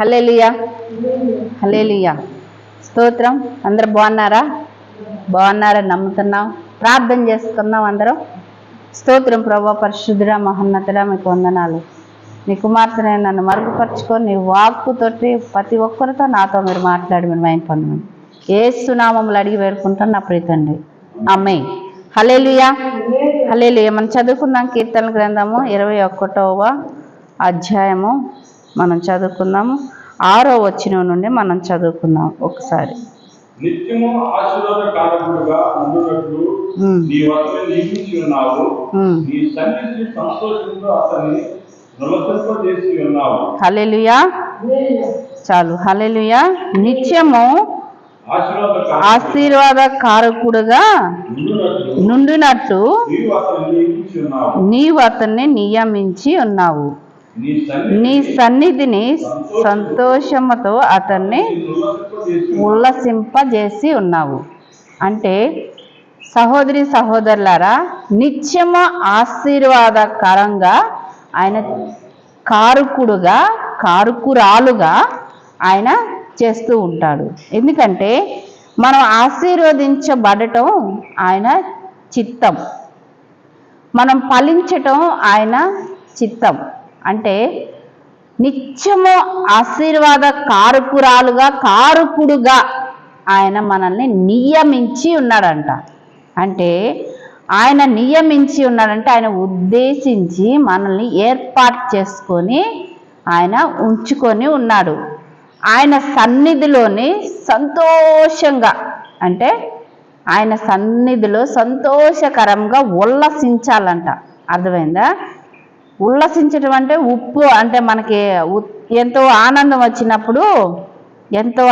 Hallelujah hallelujah స్తోత్రం. అందరు బాగున్నారా? బాగున్నారా నమ్ముతున్నాం. ప్రార్థన చేసుకున్నాం అందరం. స్తోత్రం ప్రభా పరిశుద్ధుడ మహోన్నతుడ మీకు వందనాలు. నీ కుమార్తెనే నన్ను మరుగుపరుచుకొని నీ వాక్కుతోటి ప్రతి ఒక్కరితో నాతో మీరు మాట్లాడి మీరు మైన్ పొందమని. ఏ సునామములు అడిగి వేడుకుంటాను నా ప్రీతండి అమ్మే హలేలుయా హలేలుయా మనం చదువుకుందాం కీర్తన గ్రంథము ఇరవై ఒకటవ అధ్యాయము. మనం చదువుకుందాము. ఆరో వచ్చిన నుండి మనం చదువుకుందాం ఒకసారి. నిత్యము ఆశీర్వాద కారకుడుగా ఉండునట్లు ఉమ్, నీ వద్ద నియమించి ఉన్నావు. ఉమ్. నీ సన్నిధి సంతోషంతో అతన్ని నిలసింపజేసి ఉన్నావు. హల్లెలూయా. చాలు. హల్లెలూయా. నిత్యము ఆశీర్వాద కారకుడుగా నుండినట్టు నీవు అతన్ని నియమించి ఉన్నావు. నీ సన్నిధిని సంతోషముతో అతన్ని ఉల్లసింపజేసి ఉన్నావు. అంటే సహోదరి సహోదరులారా నిత్యము ఆశీర్వాదకరంగా ఆయన కారుకుడుగా కారుకురాలుగా ఆయన చేస్తూ ఉంటాడు. ఎందుకంటే మనం ఆశీర్వదించబడటం ఆయన చిత్తం. మనం ఫలించటం ఆయన చిత్తం. అంటే నిత్యము ఆశీర్వాద కారుకురాలుగా కారుకుడుగా ఆయన మనల్ని నియమించి ఉన్నాడంట. అంటే ఆయన నియమించి ఉన్నాడంటే ఆయన ఉద్దేశించి మనల్ని ఏర్పాటు చేసుకొని ఆయన ఉంచుకొని ఉన్నాడు. ఆయన సన్నిధిలోని సంతోషంగా అంటే ఆయన సన్నిధిలో సంతోషకరంగా ఉల్లసించాలంట అర్థమైందా? ఉల్లసించడం అంటే ఉప్పు అంటే మనకి ఎంతో ఆనందం వచ్చినప్పుడు ఎంతో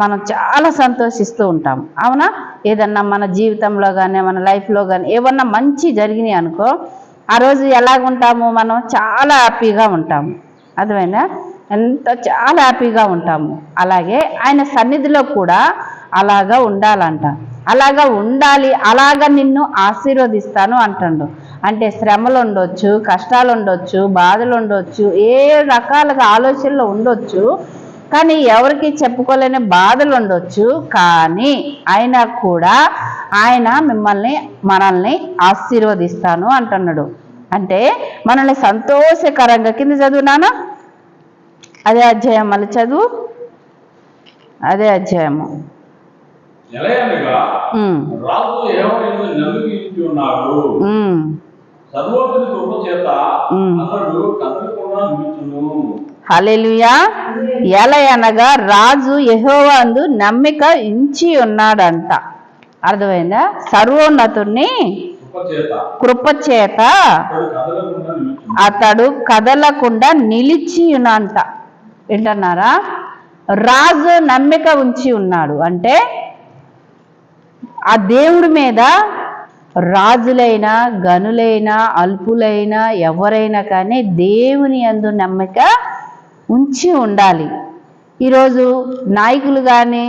మనం చాలా సంతోషిస్తూ ఉంటాం. అవునా? ఏదన్నా మన జీవితంలో కానీ మన లైఫ్లో కానీ ఏమన్నా మంచి జరిగినాయి అనుకో ఆ రోజు ఎలాగుంటాము మనం? చాలా హ్యాపీగా ఉంటాము అర్థమైనా ఎంత చాలా హ్యాపీగా ఉంటాము. అలాగే ఆయన సన్నిధిలో కూడా అలాగా ఉండాలంట. అలాగా ఉండాలి అలాగా నిన్ను ఆశీర్వదిస్తాను అంటుండు. అంటే శ్రమలు ఉండొచ్చు కష్టాలు ఉండొచ్చు బాధలు ఉండొచ్చు ఏ రకాలుగా ఆలోచనలు ఉండొచ్చు కానీ ఎవరికి చెప్పుకోలేని బాధలు ఉండొచ్చు. కానీ అయినా కూడా ఆయన మిమ్మల్ని మనల్ని ఆశీర్వదిస్తాను అంటున్నాడు. అంటే మనల్ని సంతోషకరంగా కింద చదువునానా అదే అధ్యాయం మళ్ళీ చదువు. అదే అధ్యాయము. రాజు ఎవరైనా నమ్మించి ఉన్నాడు? ఉమ్, సర్వోపరి కృప చేత ఉమ్. అతడు కదలకుండా నిలుచును. హల్లెలూయా. ఎలా అనగా రాజు యెహోవాందు నమ్మిక ఇంచి ఉన్నాడంట. అర్థమైందా? సర్వోన్నతుణ్ణి కృప చేత. కృపచేత అతడు కదలకుండా నిలుచును. అతడు కదలకుండా నిలిచి ఉన్నంట వింటున్నారా? రాజు నమ్మిక ఉంచి ఉన్నాడు. అంటే ఆ దేవుడి మీద రాజులైనా గనులైనా అల్పులైనా ఎవరైనా కానీ దేవుని యందు నమ్మిక ఉంచి ఉండాలి. ఈరోజు నాయకులు కానీ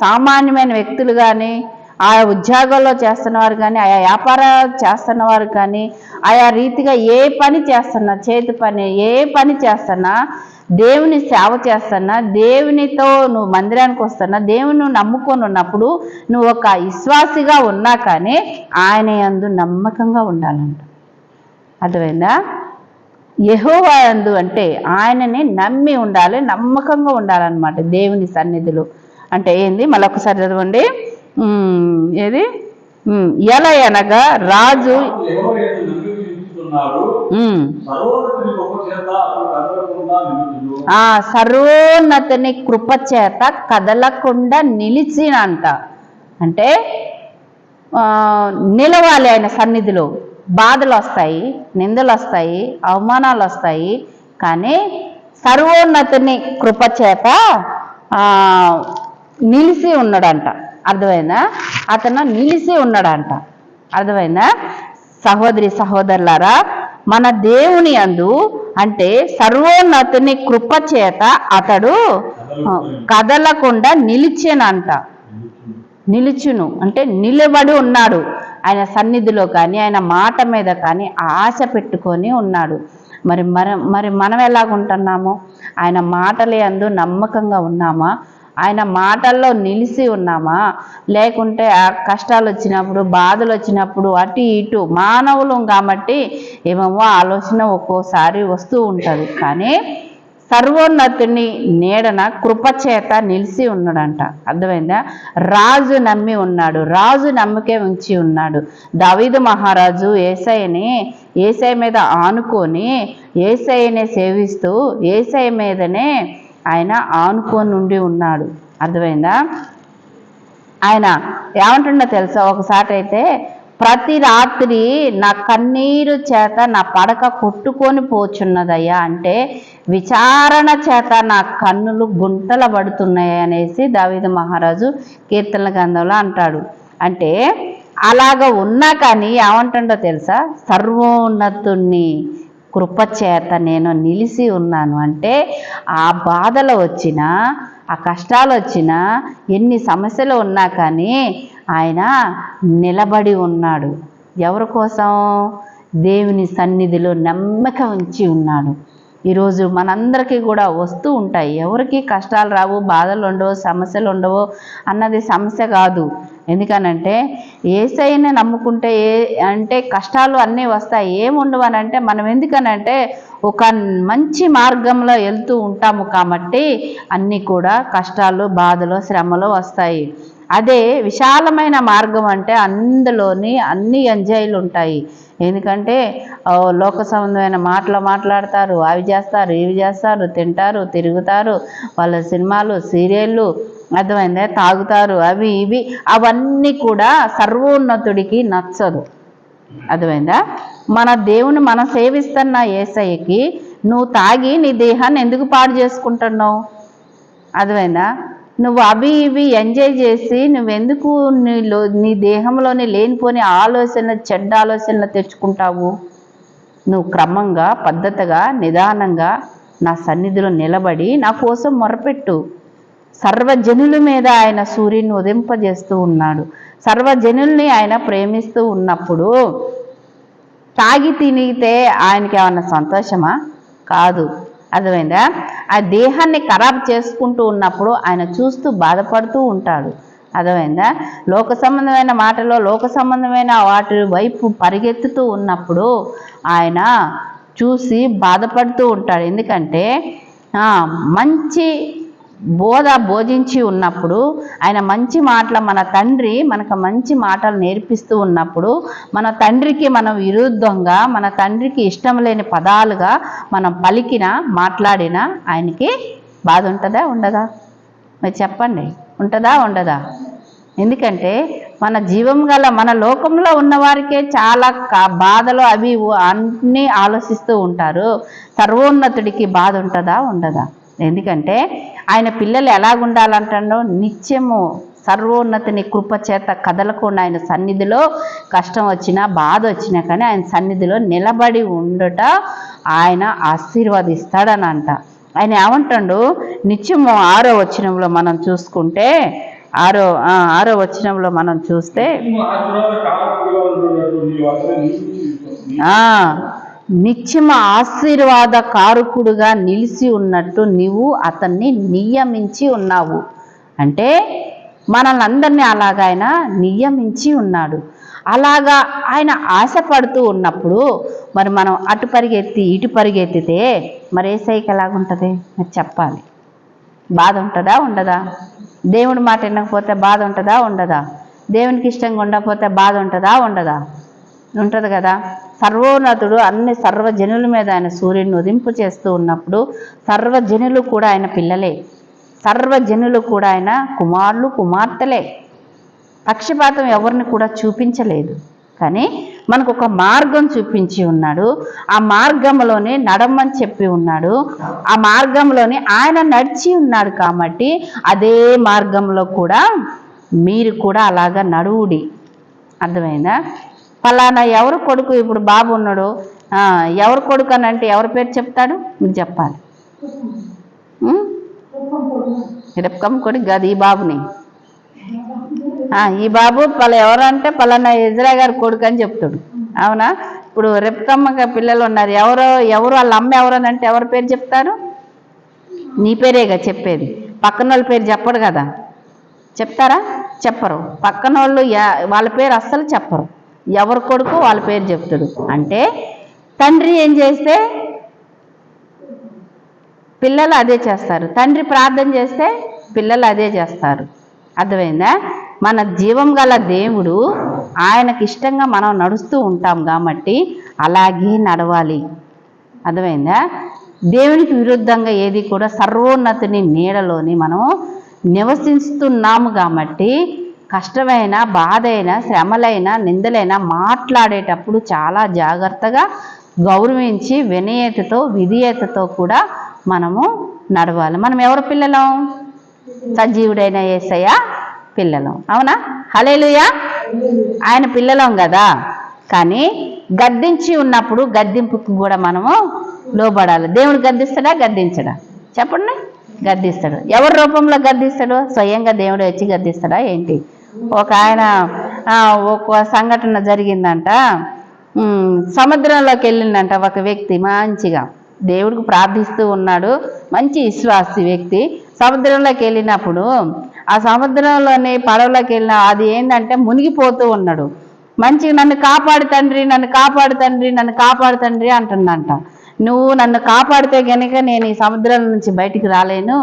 సామాన్యమైన వ్యక్తులు కానీ ఆయా ఉద్యోగాల్లో చేస్తున్నవారు కానీ ఆయా వ్యాపారాలు చేస్తున్నవారు కానీ ఆయా రీతిగా ఏ పని చేస్తున్నా చేతి పని ఏ పని చేస్తున్నా దేవుని సేవ చేస్తున్నా దేవునితో నువ్వు మందిరానికి వస్తున్నా దేవుని నమ్ముకొని ఉన్నప్పుడు నువ్వు ఒక విశ్వాసిగా ఉన్నా కానీ ఆయన యందు నమ్మకంగా ఉండాలంట. అర్థమైందా? యహోవా యందు అంటే ఆయనని నమ్మి ఉండాలి నమ్మకంగా ఉండాలన్నమాట దేవుని సన్నిధిలో. అంటే ఏంది? మళ్ళీ ఒకసారి చదవండి ఏది? ఎలా అనగా రాజు ఆ సర్వోన్నతుని కృప చేత కదలకుండా నిలిచినంట. అంటే నిలవాలి ఆయన సన్నిధిలో. బాధలు వస్తాయి నిందలు వస్తాయి అవమానాలు వస్తాయి కానీ సర్వోన్నతుని కృప చేత ఆ, నిలిచి ఉన్నాడంట. అర్థమైందా? అతను నిలిచి ఉన్నాడంట. అర్థమైందా? సహోదరి సహోదరులారా మన దేవుని అందు అంటే సర్వోన్నతుని కృప చేత అతడు కదలకుండా నిలిచేనంట. నిలుచును. అంటే నిలబడి ఉన్నాడు. ఆయన సన్నిధిలో కానీ ఆయన మాట మీద కానీ ఆశ పెట్టుకొని ఉన్నాడు. మరి మరి మరి మనం ఎలాగుంటున్నాము? ఆయన మాటలే అందు నమ్మకంగా ఉన్నామా? ఆయన మాటల్లో నిలిచి ఉన్నామా? లేకుంటే ఆ కష్టాలు వచ్చినప్పుడు బాధలు వచ్చినప్పుడు అటు ఇటు మానవులు కాబట్టి ఏమేమో ఆలోచన ఒక్కోసారి వస్తూ ఉంటుంది. కానీ సర్వోన్నతుని నీడన కృపచేత నిలిచి ఉన్నాడంట. అర్థమైందా? రాజు నమ్మి ఉన్నాడు. రాజు నమ్మకే ఉంచి ఉన్నాడు. దావీదు మహారాజు ఏసైని ఏసై మీద ఆనుకొని ఏసైనే సేవిస్తూ ఏసై మీదనే ఆయన ఆనుకొని ఉండి ఉన్నాడు. అర్థమైందా? ఆయన ఏమంటుండో తెలుసా? ఒకసారి అయితే ప్రతి రాత్రి నా కన్నీరు చేత నా పడక కొట్టుకొని పోచున్నదయ్యా అంటే విచారణ చేత నా కన్నులు గుంటల పడుతున్నాయి అనేసి దావిద మహారాజు కీర్తనల గ్రంథంలో అంటాడు. అంటే అలాగ ఉన్నా కానీ ఏమంటుండో తెలుసా? సర్వోన్నతుణ్ణి. కృపచేత నేను నిలిచి ఉన్నాను. అంటే ఆ బాధలు వచ్చినా ఆ కష్టాలు వచ్చినా ఎన్ని సమస్యలు ఉన్నా కానీ ఆయన నిలబడి ఉన్నాడు. ఎవరి కోసం? దేవుని సన్నిధిలో నమ్మక ఉంచి ఉన్నాడు. ఈరోజు మనందరికీ కూడా వస్తూ ఉంటాయి. ఎవరికి కష్టాలు రావు బాధలు ఉండవు సమస్యలు ఉండవు అన్నది సమస్య కాదు. ఎందుకనంటే ఏసైని నమ్ముకుంటే ఏ అంటే కష్టాలు అన్నీ వస్తాయి. ఏముండవనంటే మనం ఎందుకనంటే ఒక మంచి మార్గంలో వెళ్తూ ఉంటాము కాబట్టి అన్నీ కూడా కష్టాలు బాధలు శ్రమలు వస్తాయి. అదే విశాలమైన మార్గం అంటే అందులోని అన్ని ఎంజాయ్లు ఉంటాయి. ఎందుకంటే లోక సంబంధమైన మాటలు మాట్లాడతారు అవి చేస్తారు ఇవి చేస్తారు తింటారు తిరుగుతారు. వాళ్ళ సినిమాలు సీరియళ్ళు అర్థమైందే? తాగుతారు అవి ఇవి. అవన్నీ కూడా సర్వోన్నతుడికి నచ్చదు. అర్థమైందా? మన దేవుని మనం సేవిస్తున్న ఏసయ్యకి నువ్వు తాగి నీ దేహాన్ని ఎందుకు పాడు చేసుకుంటున్నావు? అర్థమైందా? నువ్వు అవి ఇవి ఎంజాయ్ చేసి నువ్వెందుకు నీలో నీ దేహంలోనే లేనిపోని ఆలోచన చెడ్డ ఆలోచనలు తెచ్చుకుంటావు? నువ్వు క్రమంగా పద్ధతిగా నిదానంగా నా సన్నిధిలో నిలబడి నా కోసం మొరపెట్టు. సర్వజనుల మీద ఆయన సూర్యుని ఉదింపజేస్తూ ఉన్నాడు. సర్వజనుల్ని ఆయన ప్రేమిస్తూ ఉన్నప్పుడు తాగి తినిగితే ఆయనకి ఏమన్నా సంతోషమా? కాదు. అర్థమైందా? ఆ దేహాన్ని ఖరాబ్ చేసుకుంటూ ఉన్నప్పుడు ఆయన చూస్తూ బాధపడుతూ ఉంటాడు. అర్థమైందా? లోక సంబంధమైన మాటలో లోక సంబంధమైన వాటి వైపు పరిగెత్తుతూ ఉన్నప్పుడు ఆయన చూసి బాధపడుతూ ఉంటాడు. ఎందుకంటే మంచి బోధ బోధించి ఉన్నప్పుడు ఆయన మంచి మాటలు మన తండ్రి మనకు మంచి మాటలు నేర్పిస్తూ ఉన్నప్పుడు మన తండ్రికి మనం విరుద్ధంగా మన తండ్రికి ఇష్టం లేని పదాలుగా మనం పలికిన మాట్లాడిన ఆయనకి బాధ ఉంటుందా ఉండదా? మీరు చెప్పండి ఉంటుందా ఉండదా? ఎందుకంటే మన జీవం గల మన లోకంలో ఉన్నవారికే చాలా కా- బాధలు అవి ఇవి అన్నీ ఆలోచిస్తూ ఉంటారు. సర్వోన్నతుడికి బాధ ఉంటుందా ఉండదా? ఎందుకంటే ఆయన పిల్లలు ఎలాగుండాలంటాడో నిత్యము సర్వోన్నతిని కృప చేత కదలకుండా ఆయన సన్నిధిలో కష్టం వచ్చినా బాధ వచ్చినా కానీ ఆయన సన్నిధిలో నిలబడి ఉండుట ఆయన ఆశీర్వదిస్తాడని అంట ఆయన ఏమంటాడు? నిత్యము ఆరో వచనంలో మనం చూసుకుంటే ఆరో ఆరో వచనంలో మనం చూస్తే ఆశీర్వాద నిత్యమ ఆశీర్వాద కారుకుడుగా నిలిచి ఉన్నట్టు నీవు అతన్ని నియమించి ఉన్నావు. అంటే మనల్ని అందరినీ అలాగ ఆయన నియమించి ఉన్నాడు. అలాగా ఆయన ఆశపడుతూ ఉన్నప్పుడు మరి మనం అటు పరిగెత్తి ఇటు పరిగెత్తితే మరి ఏ సైకి ఎలాగుంటుంది? మరి చెప్పాలి. బాధ ఉంటుందా? ఉండదా? దేవుడి మాట వినకపోతే బాధ ఉంటుందా? ఉండదా? దేవునికి ఇష్టంగా ఉండకపోతే బాధ ఉంటుందా? ఉండదా? ఉంటుంది కదా? సర్వోన్నతుడు అన్ని సర్వజనుల మీద ఆయన సూర్యుడిని ఉదింపు చేస్తూ ఉన్నప్పుడు సర్వజనులు కూడా ఆయన పిల్లలే. సర్వజనులు కూడా ఆయన కుమారులు కుమార్తెలే. పక్షపాతం ఎవరిని కూడా చూపించలేదు. కానీ మనకు ఒక మార్గం చూపించి ఉన్నాడు. ఆ మార్గంలోనే నడమని చెప్పి ఉన్నాడు. ఆ మార్గంలోనే ఆయన నడిచి ఉన్నాడు కాబట్టి అదే మార్గంలో కూడా మీరు కూడా అలాగా నడువుడి. అర్థమైందా? ఫలానా ఎవరు కొడుకు ఇప్పుడు బాబు ఉన్నాడు? ఎవరు కొడుకు అని అంటే ఎవరి పేరు చెప్తాడు? మీరు చెప్పాలి. ఉం? కొడుకు కాదు ఈ బాబుని. ఈ బాబు పలా ఎవరంటే పలానా ఇజ్రా గారి కొడుకు అని చెప్తాడు. అవునా? ఇప్పుడు రెప్కమ్మగా పిల్లలు ఉన్నారు. ఎవరో ఎవరు వాళ్ళ అమ్మ ఎవరు అని అంటే ఎవరి పేరు చెప్తారు? నీ పేరేగా చెప్పేది. పక్కన వాళ్ళ పేరు చెప్పడు కదా. చెప్తారా? చెప్పరు. పక్కన వాళ్ళు వాళ్ళ పేరు అస్సలు చెప్పరు. ఎవరి కొడుకు వాళ్ళ పేరు చెప్తాడు. అంటే తండ్రి ఏం చేస్తే పిల్లలు అదే చేస్తారు. తండ్రి ప్రార్థన చేస్తే పిల్లలు అదే చేస్తారు. అర్థమైందా? మన జీవం గల దేవుడు ఆయనకి ఇష్టంగా మనం నడుస్తూ ఉంటాం కాబట్టి అలాగే నడవాలి. అర్థమైందా? దేవునికి విరుద్ధంగా ఏది కూడా సర్వోన్నతిని నీడలోని మనం నివసిస్తున్నాము కాబట్టి కష్టమైన బాధైన శ్రమలైన నిందలైన మాట్లాడేటప్పుడు చాలా జాగ్రత్తగా గౌరవించి వినయతతో విధేయతతో కూడా మనము నడవాలి. మనం ఎవరు పిల్లలం? సజీవుడైన ఏసయ్య పిల్లలం. అవునా? హలేలుయా ఆయన పిల్లలం కదా. కానీ గద్దించి ఉన్నప్పుడు గద్దింపుకు కూడా మనము లోబడాలి. దేవుడు గద్దిస్తాడా? గద్దించడా? చెప్పండి. గద్దిస్తాడు. ఎవరి రూపంలో గద్దిస్తాడు? స్వయంగా దేవుడు వచ్చి గద్దిస్తాడా? ఏంటి? ఒక ఆయన ఒక సంఘటన జరిగిందంట. సముద్రంలోకి వెళ్ళిందంట ఒక వ్యక్తి మంచిగా. దేవుడికి ప్రార్థిస్తూ ఉన్నాడు. మంచి విశ్వాసి వ్యక్తి. సముద్రంలోకి వెళ్ళినప్పుడు ఆ సముద్రంలోని పడవలోకి వెళ్ళిన అది ఏంటంటే మునిగిపోతూ ఉన్నాడు. మంచిగా నన్ను కాపాడు తండ్రి నన్ను కాపాడు తండ్రి నన్ను కాపాడు తండ్రి అంటుందంట. నువ్వు నన్ను కాపాడితే గనుక నేను ఈ సముద్రం నుంచి బయటికి రాలేను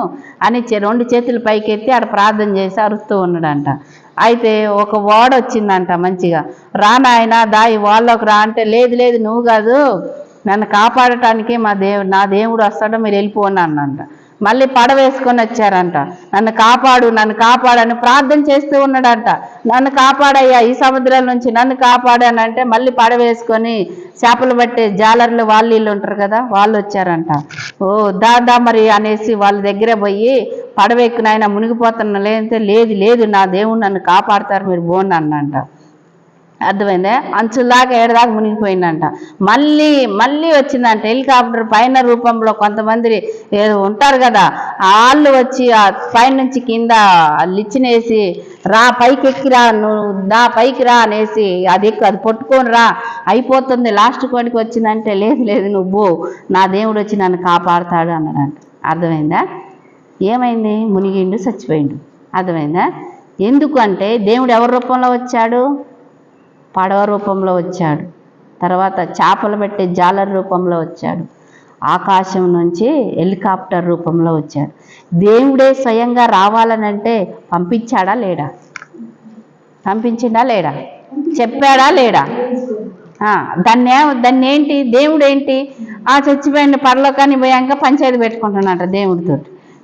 అని రెండు చేతులు పైకెత్తి ఆడ ప్రార్థన చేసి అరుస్తూ ఉన్నాడంట. అయితే ఒక ఓడ వచ్చిందంట మంచిగా. రా నాయనా దా ఈ వాళ్ళకి రా. అంటే లేదు లేదు నువ్వు కాదు. నన్ను కాపాడటానికి మా దేవుడు నా దేవుడు వస్తాడో మీరు వెళ్ళిపోను అన్నంట. మళ్ళీ పడవేసుకొని వచ్చారంట. నన్ను కాపాడు నన్ను కాపాడని ప్రార్థన చేస్తూ ఉన్నాడంట. నన్ను కాపాడయ్యా ఈ సముద్రం నుంచి నన్ను కాపాడానంటే మళ్ళీ పడవేసుకొని చేపలు పట్టే జాలర్లు వాళ్ళు వీళ్ళు ఉంటారు కదా వాళ్ళు వచ్చారంట. ఓ దాదా మరి అనేసి వాళ్ళ దగ్గర పోయి పడవ ఎక్కున ఆయన మునిగిపోతున్నా లేదంటే లేదు లేదు నా దేవుడు నన్ను కాపాడతారు మీరు బోండి అన్నంట. అర్థమైందా? అంచులాగా ఏడదాకా మునిగిపోయిందంట. మళ్ళీ మళ్ళీ వచ్చిందంట హెలికాప్టర్ పైన రూపంలో కొంతమంది ఏదో ఉంటారు కదా వాళ్ళు వచ్చి ఆ పైనుంచి కింద లిచ్చినేసి రా పైకి ఎక్కిరా నువ్వు దా పైకి రా అనేసి అది ఎక్కు అది పట్టుకొని రా అయిపోతుంది. లాస్ట్ కోడికి వచ్చిందంటే లేదు లేదు నువ్వు నా దేవుడు వచ్చి నన్ను కాపాడుతాడు అన్నాడంట అర్థమైందా? ఏమైంది? మునిగిండు చచ్చిపోయిండు. అర్థమైందా? ఎందుకు అంటే దేవుడు ఎవరి రూపంలో వచ్చాడు? పడవ రూపంలో వచ్చాడు. తర్వాత చేపలు పెట్టే జాలర్ రూపంలో వచ్చాడు. ఆకాశం నుంచి హెలికాప్టర్ రూపంలో వచ్చాడు. దేవుడే స్వయంగా రావాలనంటే పంపించాడా లేడా? పంపించిండా లేడా? చెప్పాడా లేడా? దాన్ని దాన్ని ఏంటి దేవుడు ఏంటి ఆ చచ్చిపోయిన పరలోకాన్ని పోయాక పంచాయతీ పెట్టుకుంటున్నాడు దేవుడితో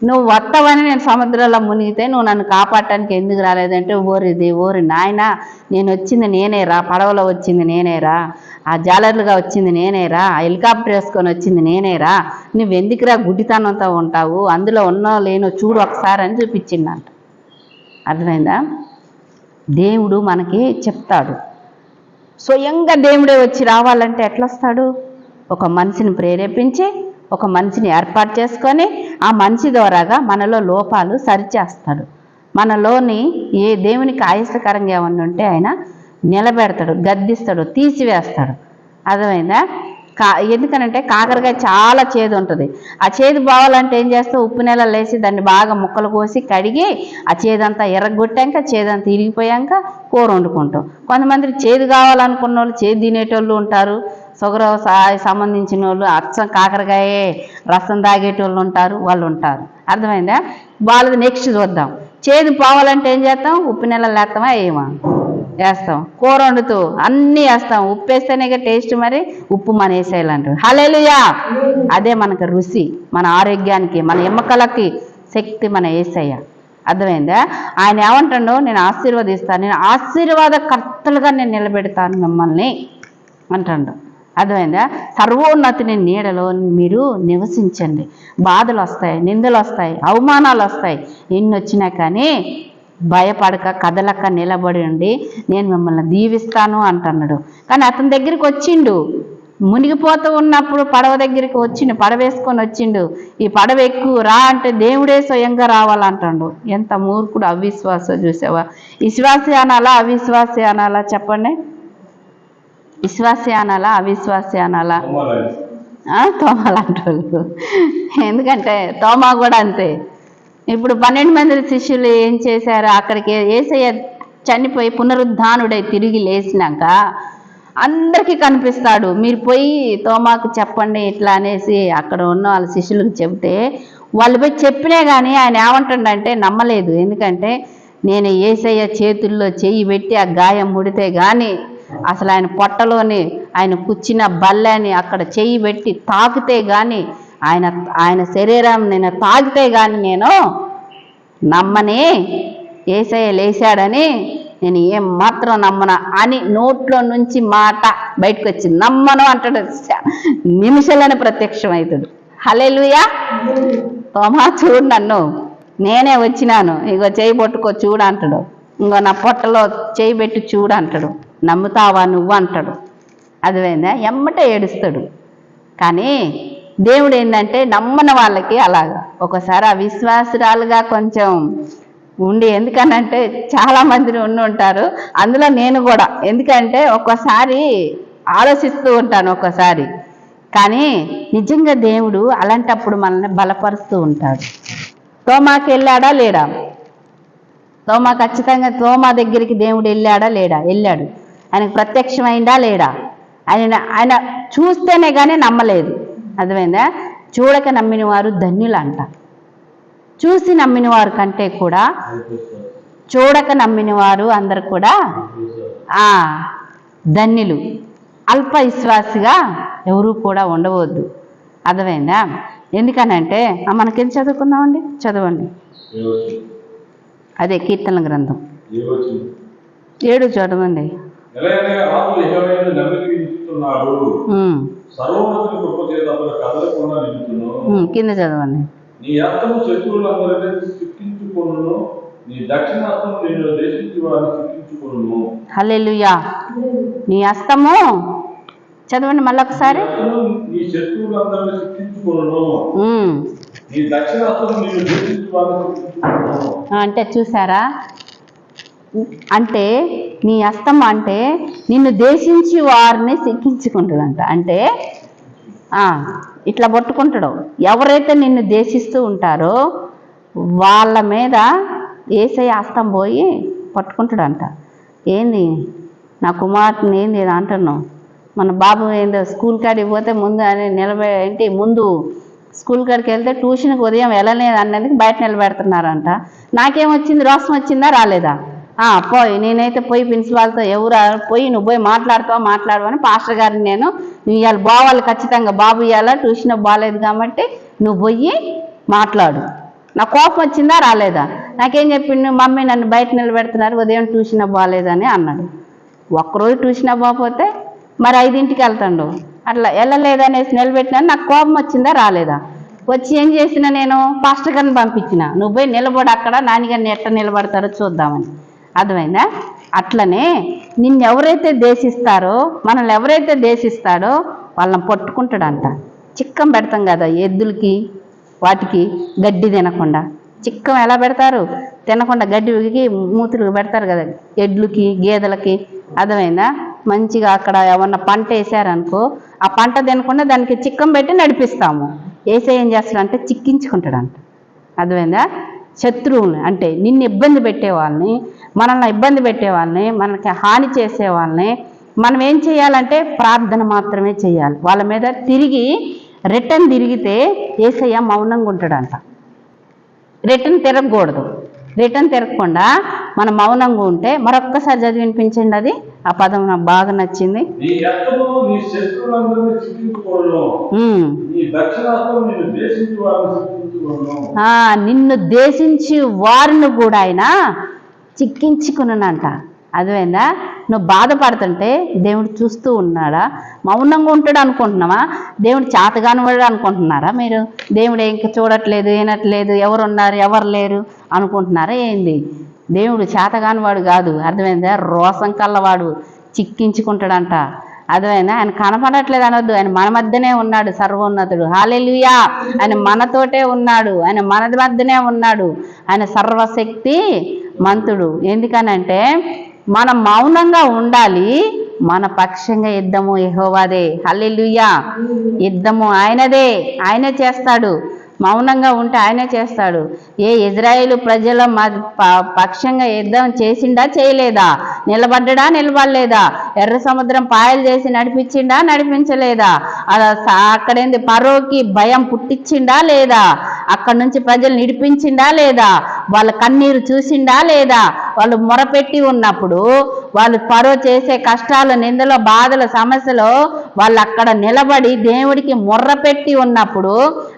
నువ్వు వస్తావని నేను సముద్రంలో మునిగితే నువ్వు నన్ను కాపాడటానికి ఎందుకు రాలేదంటే ఓరిది ఓరి నాయన నేను వచ్చింది నేనేరా పడవలో వచ్చింది నేనేరా ఆ జాలర్లుగా వచ్చింది నేనేరా ఆ హెలికాప్టర్ వేసుకొని వచ్చింది నేనేరా నువ్వు ఎందుకురా గుడ్డితనంతో ఉంటావు అందులో ఉన్నో లేనో చూడు ఒకసారి అని చూపించిందంట. అర్థమైందా? దేవుడు మనకి చెప్తాడు. స్వయంగా దేవుడే వచ్చి రావాలంటే ఎట్లా వస్తాడు ఒక మనిషిని ప్రేరేపించి ఒక మనిషిని ఏర్పాటు చేసుకొని ఆ మనిషి ద్వారాగా మనలో లోపాలు సరిచేస్తాడు. మనలోని ఏ దేవునికి ఆయాసకరంగా ఏమన్నా ఉంటే ఆయన నిలబెడతాడు గద్దిస్తాడు తీసివేస్తాడు. అర్థమైందా? కా ఎందుకనంటే కాకరకాయ చాలా చేదు ఉంటుంది. ఆ చేదు పోవాలంటే ఏం చేస్తావు? ఉప్పు నెల వేసి దాన్ని బాగా ముక్కలు కోసి కడిగి ఆ చేదంతా ఎర్రగొట్టాక చేదంతా ఇరిగిపోయాక కూర వండుకుంటాం. కొంతమంది చేదు కావాలనుకున్న వాళ్ళు చేదు తినేటోళ్ళు ఉంటారు. షుగర్ సంబంధించిన వాళ్ళు అచ్చం కాకరకాయే రసం తాగేటోళ్ళు ఉంటారు వాళ్ళు ఉంటారు. అర్థమైందా? వాళ్ళది నెక్స్ట్ చూద్దాం. చేదు పోవాలంటే ఏం చేస్తాం? ఉప్పు నెలలు వేస్తామా? ఏమా? వేస్తాం. కూర వండుతూ అన్నీ వేస్తాం. ఉప్పు వేస్తేనే టేస్ట్ మరి? ఉప్పు మన వేసేయాలంటారు హలేలుయా అదే మనకు రుచి మన ఆరోగ్యానికి మన ఎమ్మకలకి శక్తి మన ఏసయ్య. అర్థమైందా? ఆయన ఏమంటాడు నేను ఆశీర్వదిస్తాను. నేను ఆశీర్వాద కర్తలుగా నేను నిలబెడతాను మిమ్మల్ని అంటాడు. అర్థమైందా? సర్వోన్నతిని నీడలో మీరు నివసించండి. బాధలు వస్తాయి నిందలు వస్తాయి అవమానాలు వస్తాయి. ఎన్ని వచ్చినా కానీ భయపడక కదలక నిలబడి ఉండి నేను మిమ్మల్ని దీవిస్తాను అంటున్నాడు. కానీ అతని దగ్గరికి వచ్చిండు. మునిగిపోతూ ఉన్నప్పుడు పడవ దగ్గరికి వచ్చిండు పడవేసుకొని వచ్చిండు. ఈ పడవ ఎక్కువ రా అంటే దేవుడే స్వయంగా రావాలంటాడు. ఎంత మూర్ఖుడు అవిశ్వాస చూసావా? విశ్వాసి అనాలా అవిశ్వాసి అనాలా? చెప్పండి. విశ్వాసి అనాలా అవిశ్వాసి అనాలా అమ్మాలి ఆ, తోమ లాంటి వాళ్ళు ఎందుకంటే తోమా కూడా అంతే. ఇప్పుడు పన్నెండు మంది శిష్యులు ఏం చేశారు? అక్కడికి ఏసయ్య చనిపోయి పునరుద్ధానుడై తిరిగి లేచినాక అందరికీ కనిపిస్తాడు. మీరు పోయి తోమాకు చెప్పండి ఇట్లా అనేసి అక్కడ ఉన్న వాళ్ళ శిష్యులకు చెబితే వాళ్ళు పోయి చెప్పినా కానీ ఆయన ఏమంటుండంటే నమ్మలేదు. ఎందుకంటే నేను ఏసయ్య చేతుల్లో చెయ్యి పెట్టి ఆ గాయం ముడితే కానీ అసలు ఆయన పొట్టలోని ఆయన కూర్చిన బల్లని అక్కడ చెయ్యి పెట్టి తాకితే కానీ ఆయన ఆయన శరీరం నేను తాకితే కానీ నేను నమ్మని ఏసయ్య లేచాడని నేను ఏం మాత్రం నమ్మన అని నోట్లో నుంచి మాట బయటకు వచ్చి నమ్మను అంటాడు. నిమిషాలని ప్రత్యక్షం అవుతాడు హలేలుయా తోమా చూడు నన్ను. నేనే వచ్చినాను. ఇగో చేయి పట్టుకో చూడు అంటాడు. ఇంకో నా పొట్టలో చేయి పెట్టి చూడు అంటాడు. నమ్ముతావా నువ్వు అంటాడు. అదివైందా? ఎమ్మట ఏడుస్తాడు. కానీ దేవుడు ఏంటంటే నమ్మని వాళ్ళకి అలాగా. ఒకసారి అవిశ్వాసురాలుగా కొంచెం ఉండి ఎందుకనంటే చాలా మంది ఉండి ఉంటారు. అందులో నేను కూడా. ఎందుకంటే ఒక్కోసారి ఆలోచిస్తూ ఉంటాను ఒక్కోసారి. కానీ నిజంగా దేవుడు అలాంటప్పుడు మనల్ని బలపరుస్తూ ఉంటాడు. తోమాకి వెళ్ళాడా? లేడా? తోమా ఖచ్చితంగా తోమా దగ్గరికి దేవుడు వెళ్ళాడా? లేడా? వెళ్ళాడు. ఆయనకు ప్రత్యక్షమైందా లేడా? ఆయన ఆయన చూస్తేనే కానీ నమ్మలేదు. అర్థమైందా? చూడక నమ్మిన వారు ధన్యులు అంట చూసి నమ్మిన వారు కంటే కూడా చూడక నమ్మిన వారు అందరు కూడా ఆ ధన్యులు. అల్ప విశ్వాసిగా ఎవరు కూడా ఉండవద్దు. అర్థమైందా? ఎందుకనంటే మనకేం చదువుకుందామండి? చదవండి. అదే కీర్తన గ్రంథం. ఏడు చదవండి. నిలయనగా ఆత్మ ఇహమైన నమ్మిక నిలుపుతున్నాడు ఉమ్, సర్వోన్నతుని కృప చేత అతను కదలకుండా నిలుపుతున్నాను ఉమ్, కింద చదవండి. నీ అర్థము శత్రువులందరినీ నీ దేశించి వారిని హల్లెలూయా. నీ హస్తము చదవండి మళ్ళీ ఒకసారి. నీ శత్రువులందరినీ నీ దేశించి వారిని అంటే చూసారా? అంటే నీ అస్తం అంటే నిన్ను దేశించి వారిని సిక్కించుకుంటుందంట అంటే ఇట్లా పట్టుకుంటాడు. ఎవరైతే నిన్ను దేశిస్తూ ఉంటారో వాళ్ళ మీద ఏసై అస్తం పోయి పట్టుకుంటాడంట. ఏంది? నా కుమార్తెని ఏంది అంటున్నావు? మన బాబు ఏందో స్కూల్ కాడికి పోతే ముందు అని నిలబె ఏంటి ముందు స్కూల్ కాడికి వెళ్తే ట్యూషన్కి ఉదయం వెళ్ళలేదు అన్నది బయట నిలబెడుతున్నారంట. నాకేమొచ్చింది? రోసం వచ్చిందా? రాలేదా? పోయి. నేనైతే పోయి ప్రిన్సిపాల్తో ఎవరు పోయి నువ్వు పోయి మాట్లాడుతావు మాట్లాడవని పాస్టర్ గారిని నేను నువ్వు ఇవాళ బావాలి ఖచ్చితంగా బాబు ఇవ్వాలా ట్యూషన్ బాగాలేదు కాబట్టి నువ్వు పోయి మాట్లాడు. నా కోపం వచ్చిందా రాలేదా? నాకేం చెప్పిండు మమ్మీ నన్ను బయట నిలబెడుతున్నారు ఉదయం ట్యూషన్ బాగాలేదని అన్నాడు. ఒక్కరోజు ట్యూషన్ అవ్వకపోతే మరి ఐదింటికి వెళ్తాడు. అట్లా వెళ్ళలేదనేసి నిలబెట్టినా నాకు కోపం వచ్చిందా రాలేదా? వచ్చి ఏం చేసిన నేను పాస్టర్ గారిని పంపించిన. నువ్వు పోయి నిలబడి అక్కడ నాన్నగారిని ఎట్లా నిలబడతారో చూద్దామని. అర్థమైందా? అట్లనే నిన్ను ఎవరైతే దేశిస్తారో మనల్ని ఎవరైతే దేశిస్తాడో వాళ్ళని పట్టుకుంటాడంట. చిక్కం పెడతాం కదా ఎద్దులకి వాటికి గడ్డి తినకుండా. చిక్కం ఎలా పెడతారు? తినకుండా గడ్డికి మూతులు పెడతారు కదా ఎడ్లకి గేదెలకి. అర్థమైందా? మంచిగా అక్కడ ఏమన్నా పంట వేసారనుకో ఆ పంట తినకుండా దానికి చిక్కం పెట్టి నడిపిస్తాము. వేసే ఏం చేస్తాడంటే చిక్కించుకుంటాడంట. అర్థమైందా? శత్రువుని అంటే నిన్ను ఇబ్బంది పెట్టే వాళ్ళని మనల్ని ఇబ్బంది పెట్టే వాళ్ళని మనకి హాని చేసే వాళ్ళని మనం ఏం చేయాలంటే ప్రార్థన మాత్రమే చేయాలి. వాళ్ళ మీద తిరిగి రిటర్న్ తిరిగితే ఏసయ్య మౌనంగా ఉంటాడంట. రిటర్న్ తిరగకూడదు. రిటర్న్ తిరగకుండా మనం మౌనంగా ఉంటే మరొక్కసారి చదివి వినిపించండి అది. ఆ పదం నాకు బాగా నచ్చింది. నీ నిన్ను దేశించి వారిని కూడా ఆయన చిక్కించుకున్నానంట. అర్థమైందా? నువ్వు బాధపడుతుంటే దేవుడు చూస్తూ ఉన్నాడా? మౌనంగా ఉంటాడు అనుకుంటున్నావా? దేవుడు చేతగానివాడు అనుకుంటున్నారా మీరు? దేవుడు ఇంక చూడట్లేదు వినట్లేదు ఎవరు ఉన్నారు ఎవరు లేరు అనుకుంటున్నారా ఏంది? దేవుడు చేతగానివాడు కాదు. అర్థమైందా? రోసం కల్లవాడు చిక్కించుకుంటాడంట. అర్థమైందా? ఆయన కనపడట్లేదు అనొద్దు. ఆయన మన మధ్యనే ఉన్నాడు సర్వోన్నతుడు. హాలెలుయా ఆయన మనతోటే ఉన్నాడు. ఆయన మన మధ్యనే ఉన్నాడు. ఆయన సర్వశక్తి మంతుడు. ఎందుకనంటే మనం మౌనంగా ఉండాలి. మన పక్షంగా యుద్ధము యెహోవాదే. హల్లెలూయా! యుద్ధము ఆయనదే. ఆయనే చేస్తాడు. మౌనంగా ఉంటే ఆయనే చేస్తాడు. ఏ ఇజ్రాయేల్ ప్రజల మ- ప- పక్షంగా యుద్ధం చేసిండా చేయలేదా? నిలబడ్డా నిలబడలేదా? ఎర్ర సముద్రం పాయలు చేసి నడిపించిండా నడిపించలేదా? అలా అక్కడేంది? పరోకి భయం పుట్టించిండా లేదా? అక్కడ నుంచి ప్రజలు నిడిపించిండా లేదా? వాళ్ళ కన్నీరు చూసిండా లేదా? వాళ్ళు మొరపెట్టి ఉన్నప్పుడు వాళ్ళు పరో చేసే కష్టాలు నిందలో బాధల సమస్యలో వాళ్ళు అక్కడ నిలబడి దేవుడికి మొర్ర పెట్టి ఉన్నప్పుడు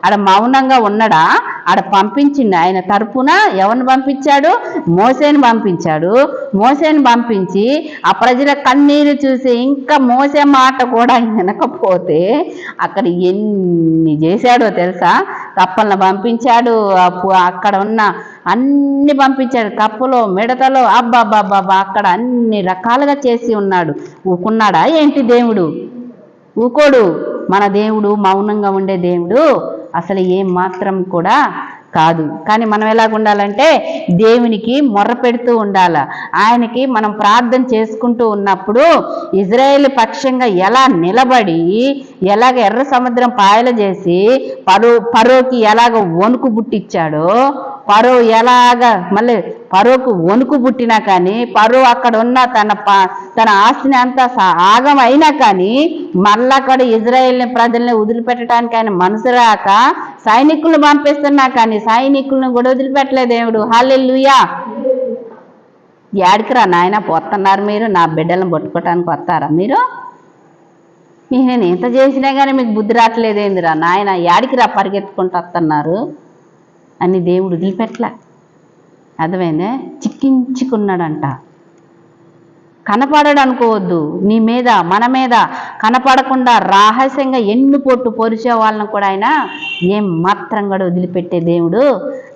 ఆడ మౌనంగా ఉన్నాడా? ఆడ పంపించిండు ఆయన తరపున ఎవరిని పంపించాడు? మోసేని పంపించాడు. మోసేని పంపించి ఆ ప్రజల కన్నీరు చూసి ఇంకా మోసే మాట కూడా వినకపోతే అక్కడ ఎన్ని చేశాడో తెలుసా? కప్పలను పంపించాడు. అప్పు- అక్కడ ఉన్న అన్ని పంపించాడు. కప్పలో మిడతలో అబ్బాబ్బాబ్బా అక్కడ అన్ని రకాలుగా చేసి ఉన్నాడు. ఊకున్నాడా ఏంటి దేవుడు? ఊకోడు. మన దేవుడు మౌనంగా ఉండే దేవుడు. అసలు ఏం మాత్రం కూడా కాదు. కానీ మనం ఎలాగ ఉండాలంటే దేవునికి మొర్ర పెడుతూ ఉండాల. ఆయనకి మనం ప్రార్థన చేసుకుంటూ ఉన్నప్పుడు ఇజ్రాయేల్ పక్షంగా ఎలా నిలబడి ఎలాగ ఎర్ర సముద్రం పాయలు చేసి పరో పరోకి ఎలాగ వణుకు బుట్టిచ్చాడో పరో ఎలాగ మళ్ళీ పరోకు వణుకు పుట్టినా కానీ పరో అక్కడ ఉన్న తన ప- తన ఆస్తిని అంతా ఆగం అయినా కానీ మళ్ళా అక్కడ ఇజ్రాయేల్ని ప్రజల్ని వదిలిపెట్టడానికి ఆయన మనసు రాక సైనికులను పంపిస్తున్నా కానీ సైనికులను కూడా వదిలిపెట్టలే దేవుడు. హాలెల్లుయా. యాడికిరా నాయన పోతున్నారు మీరు? నా బిడ్డలను పట్టుకోవటానికి వస్తారా మీరు? మీకు నేను ఎంత చేసినా కానీ మీకు బుద్ధి రావట్లేదేందిరా నాయన? యాడికిరా పరిగెత్తుకుంటూ వస్తున్నారు? అని దేవుడు వదిలిపెట్టలే. అర్థమైందే? చిక్కించుకున్నాడంట. కనపడడు అనుకోవద్దు నీ మీద మన మీద కనపడకుండా రహస్యంగా ఎన్ని పొట్టు పొరిచే వాళ్ళని కూడా ఆయన ఏం మాత్రం కూడా వదిలిపెట్టే దేవుడు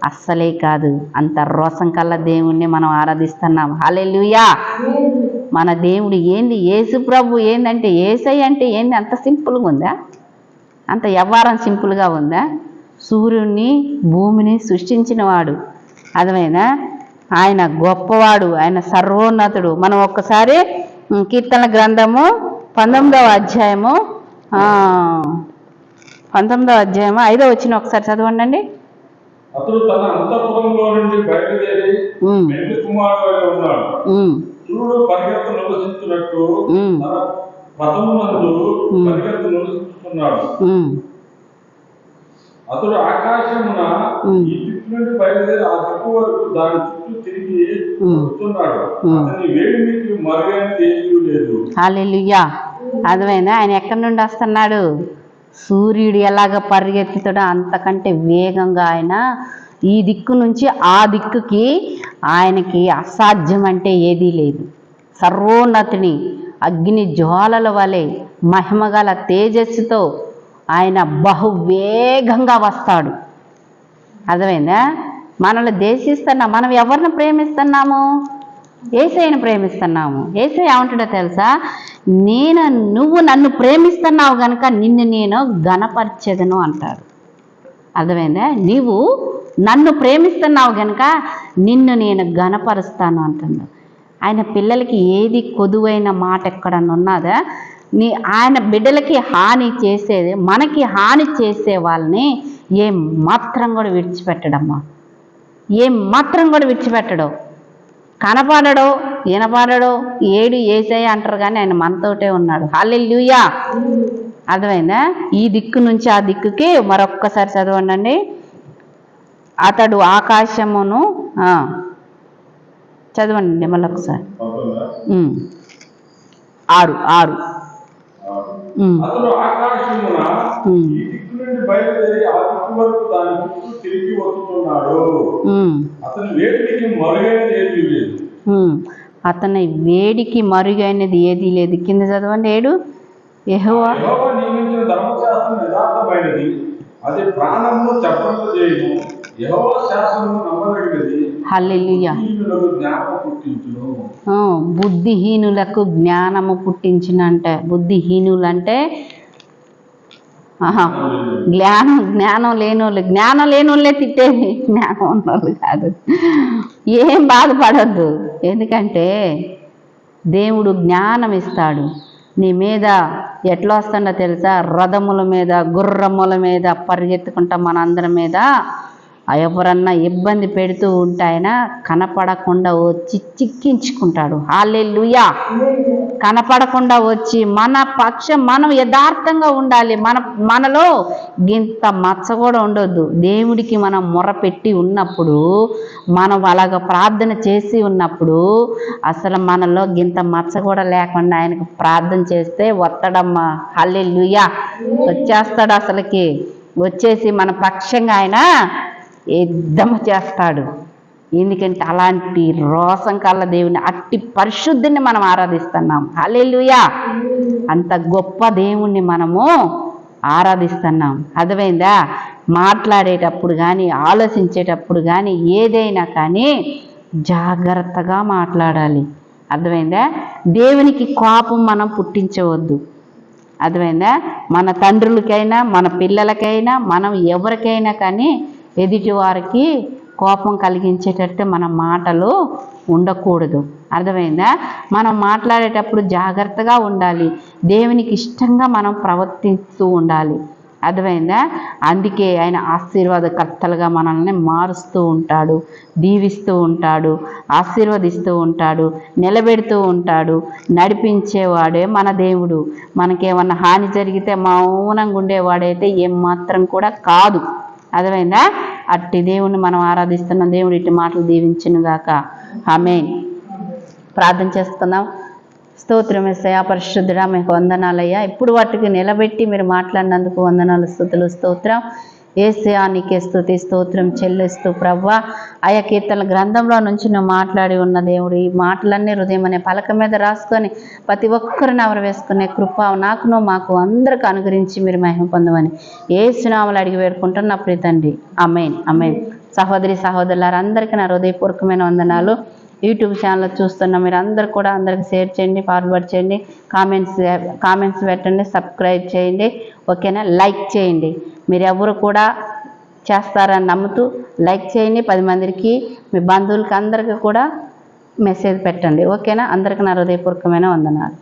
అస్సలే కాదు. అంత రోసం కల్ల దేవుణ్ణి మనం ఆరాధిస్తున్నాం. హల్లెలూయా! మన దేవుడు ఏంది? యేసు ప్రభు ఏందంటే ఏసై అంటే ఏంది? అంత సింపుల్గా ఉందా? అంత వ్యవహారం సింపుల్గా ఉందా? సూర్యుడిని భూమిని సృష్టించినవాడు. అదమైనా ఆయన గొప్పవాడు ఆయన సర్వోన్నతుడు. మనం ఒక్కసారి కీర్తన గ్రంథము పంతొమ్మిదవ అధ్యాయము పంతొమ్మిదవ అధ్యాయము ఐదో వచ్చిన ఒకసారి చదవండి అతడు తన అంతఃపురంలో నుండి బయలుదేరి ఉమ్, పెళ్ళి కుమారుడు వలె ఉన్నాడు. ఉమ్, సూర్యుడు పరిగెత్తు నివసించినట్టు ఉమ్. తన పదమునందు ఉమ్. పరిగెత్తు నివసిస్తున్నాడు ఉమ్, అతడు ఆకాశమున ఉమ్. దిక్కు నుండి బయలుదేరి ఆ దిక్కు వరకు దాని చుట్టూ తిరిగి ఉమ్. అతని వేడిమికి మరుగైనది ఏమీ లేదు. హాలెలుయ్యా అర్థమైందా? ఆయన ఎక్కడి నుండి వస్తున్నాడు? సూర్యుడు ఎలాగ పరిగెత్తుతాడో అంతకంటే వేగంగా ఆయన ఈ దిక్కు నుంచి ఆ దిక్కుకి ఆయనకి అసాధ్యం అంటే ఏదీ లేదు. సర్వోన్నతిని అగ్ని జ్వాలల వలె మహిమగల తేజస్సుతో ఆయన బహు వేగంగా వస్తాడు. అర్థమైందా? మనల్ని దేశిస్తున్నా మనం ఎవరిని ప్రేమిస్తున్నాము? ఏసైని ప్రేమిస్తున్నాము. ఏసై ఏమంటాడో తెలుసా? నేను నువ్వు నన్ను ప్రేమిస్తున్నావు కనుక నిన్ను నేను ఘనపరిచేదను అంటాడు. అర్థమైందా? నీవు నన్ను ప్రేమిస్తున్నావు కనుక నిన్ను నేను ఘనపరుస్తాను అంటున్నాడు. ఆయన పిల్లలకి ఏది కొదువైన మాట ఎక్కడన్నా ఉన్నదా నీ ఆయన బిడ్డలకి హాని చేసేది మనకి హాని చేసే వాళ్ళని ఏం మాత్రం కూడా విడిచిపెట్టడమ్మా. ఏం మాత్రం కూడా విడిచిపెట్టడు. కనపడడో వినపడడో ఏడు ఏసయ్య అంటారు కానీ ఆయన మనతోటే ఉన్నాడు. హాలెల్లుయా. అర్థమైందా? ఈ దిక్కు నుంచి ఆ దిక్కుకి మరొక్కసారి చదవండి అతడు ఆకాశమును చదవండి మళ్ళీ ఒకసారి పంతొమ్మిదా? ఉమ్. ఆరు ఆరు. అతడు ఆకాశమున ఉమ్, ఈ దిక్కు నుండి బయలుదేరి ఆ దిక్కు వరకు దాని చుట్టూ తిరిగి వస్తున్నాడు. అతని వేడికి మరుగైనది ఏమీ లేదు. అతని వేడికి మరుగైనది ఏదీ లేదు. కింద చదవండి ఏడు. యెహోవా. నియమించిన ధర్మశాస్త్రం యథార్థమైనది. అది ప్రాణమును చేయను యెహోవా శాస్త్రము నమ్మదగినది. హల్లెలూయా. జీవులకు జ్ఞాపకం పుట్టించును. బుద్ధిహీనులకు జ్ఞానము పుట్టించినంటే బుద్ధిహీనులు అంటే ఆహా, జ్ఞానం జ్ఞానం లేనోళ్ళు జ్ఞానం లేనోళ్ళే తిట్టేది జ్ఞానం ఉన్నోళ్ళు కాదు. ఏం బాధపడద్దు. ఎందుకంటే దేవుడు జ్ఞానం ఇస్తాడు. నీ మీద ఎట్లా వస్తుందో తెలుసా? రథముల మీద గుర్రముల మీద పరిగెత్తుకుంటా మన అందరి మీద. ఎవరన్నా ఇబ్బంది పెడుతూ ఉంటే ఆయన కనపడకుండా వచ్చి చిక్కించుకుంటాడు. హాలెల్లుయా! కనపడకుండా వచ్చి మన పక్షం మనం యథార్థంగా ఉండాలి. మన మనలో గింత మచ్చ కూడా ఉండొద్దు. దేవుడికి మనం మొరపెట్టి ఉన్నప్పుడు మనం అలాగ ప్రార్థన చేసి ఉన్నప్పుడు అసలు మనలో గింత మచ్చ కూడా లేకుండా ఆయనకు ప్రార్థన చేస్తే వత్తడమ్మా హల్లెలూయా! వచ్చేస్తాడు అసలుకి. వచ్చేసి మన పక్షంగా ఆయన ఎద్దమ చేస్తాడు? ఎందుకంటే అలాంటి రోసం కళ్ళ దేవుని అట్టి పరిశుద్ధిని మనం ఆరాధిస్తున్నాం. అలెలుయా అంత గొప్ప దేవుణ్ణి మనము ఆరాధిస్తున్నాం. అర్థమైందా? మాట్లాడేటప్పుడు కానీ ఆలోచించేటప్పుడు కానీ ఏదైనా కానీ జాగ్రత్తగా మాట్లాడాలి. అర్థమైందా? దేవునికి కోపం మనం పుట్టించవద్దు. అర్థమైందా? మన తండ్రులకైనా మన పిల్లలకైనా మనం ఎవరికైనా కానీ ఎదుటివారికి కోపం కలిగించేటట్టు మన మాటలు ఉండకూడదు. అర్థమైందా? మనం మాట్లాడేటప్పుడు జాగ్రత్తగా ఉండాలి. దేవునికి ఇష్టంగా మనం ప్రవర్తిస్తూ ఉండాలి. అర్థమైందా? అందుకే ఆయన ఆశీర్వాదకర్తలుగా మనల్ని మారుస్తూ ఉంటాడు దీవిస్తూ ఉంటాడు ఆశీర్వదిస్తూ ఉంటాడు నిలబెడుతూ ఉంటాడు. నడిపించేవాడే మన దేవుడు. మనకేమన్నా హాని జరిగితే మౌనంగా ఉండేవాడైతే ఏమాత్రం కూడా కాదు. అర్థమైందా? అట్టి దేవుణ్ణి మనం ఆరాధిస్తున్న దేవుడు ఇట్టి మాటలు దీవించిన గాక. ఆమె ప్రార్థన చేసుకుందాం స్తోత్రం ఎస్సయా పరిశుద్ధుడా మీకు వందనాలయ్యా. ఇప్పుడు వాటికి నిలబెట్టి మీరు మాట్లాడినందుకు వందనాలు స్థుతులు స్తోత్రం. ఏసయా స్థుతి స్తోత్రం చెల్లిస్తూ ప్రవ్వా. ఆయా కీర్తన గ్రంథంలో నుంచి నువ్వు మాట్లాడి ఉన్న దేవుడు ఈ మాటలన్నీ హృదయం అనే పలక మీద రాసుకొని ప్రతి ఒక్కరిని అవరు వేసుకునే కృప నాకును మాకు అందరికి అనుగ్రహించి మీరు మహిమ పొందమని ఏ సునామలు అడిగి వేడుకుంటున్న ప్రీతండి అమేన్ అమేన్ సహోదరి సహోదరులారు అందరికీ నా హృదయపూర్వకమైన వందనాలు. యూట్యూబ్ ఛానల్ చూస్తున్న మీరు అందరు కూడా అందరికి షేర్ చేయండి ఫార్వర్డ్ చేయండి కామెంట్స్ కామెంట్స్ పెట్టండి సబ్స్క్రైబ్ చేయండి ఓకేనా? లైక్ చేయండి. మీరు ఎవరు కూడా చేస్తారని నమ్ముతూ లైక్ చేయండి. పది మందికి మీ బంధువులకి అందరికీ కూడా మెసేజ్ పెట్టండి. ఓకేనా? అందరికీ నా హృదయపూర్వకమైన వందనాలు.